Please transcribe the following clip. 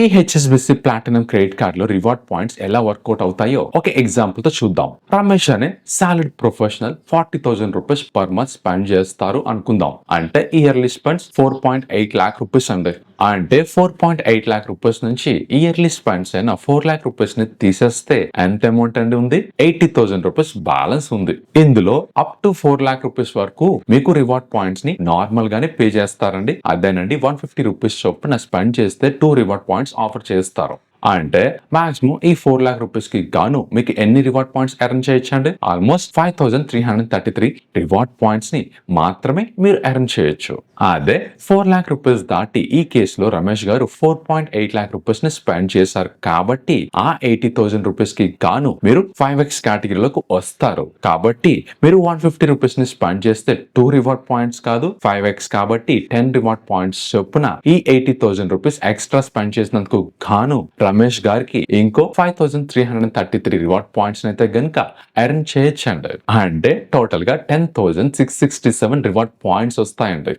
ఈ HSBC platinum credit కార్డ్లో reward points ఎలా వర్కౌట్ అవుతాయో ఒక ఎగ్జాంపుల్తో చూద్దాం. రమేష్ అనే solid professional forty thousand rupees per month spend చేస్తారు అనుకుందాం. అంటే yearly spends four point eight lakh rupees అండి. అంటే four point eight lakh rupees నుంచి ఇయర్లీ స్పెండ్స్ అయిన ఫోర్ లాక్ రూపీస్ని తీసేస్తే ఎంత అమౌంట్ అండి ఉంది? ఎయిటీ థౌసండ్ రూపీస్ బ్యాలెన్స్ ఉంది. ఇందులో up to four lakh rupees వరకు మీకు రివార్డ్ పాయింట్స్ని నార్మల్ గానే పే చేస్తారండి. అదేనండి వన్ ఫిఫ్టీ రూపీస్ చొప్పున స్పెండ్ చేస్తే టూ రివార్డ్ పాయింట్స్ ఆఫర్ చేస్తారు. అంటే మాక్సిమం ఈ ఫోర్ లాక్ రూపీస్కి గాను మీకు ఎన్ని రివార్డ్ పాయింట్స్ ఎర్న్ చేయొచ్చండి? Almost five thousand three hundred thirty three reward పాయింట్స్ని మాత్రమే మీరు ఎర్న్ చేయొచ్చు. అదే ఫోర్ లాక్ రూపీస్ దాటి ఈ కేసులో రమేష్ గారు ఫోర్ పాయింట్ ఎయిట్ లాక్ రూపీస్ని స్పెండ్ చేశారు. కాబట్టి ఆ ఎయిటీ థౌసండ్ రూపీస్కి గాను మీరు ఫైవ్ ఎక్స్ కేటగిరీలోకి వస్తారు. కాబట్టి మీరు వన్ ఫిఫ్టీ రూపీస్ని స్పెండ్ చేస్తే టూ రివార్డ్ పాయింట్స్ కాదు ఫైవ్ ఎక్స్ కాబట్టి టెన్ రివార్డ్ పాయింట్స్ చొప్పున ఈ eighty thousand rupees extra spend చేసినందుకు గాను రమేష్ గారికి ఇంకో five thousand three hundred thirty three reward points అయితే గనుక ఎర్న్ చేయొచ్చండి అంటే టోటల్గా ten thousand six sixty seven reward points వస్తాయండి.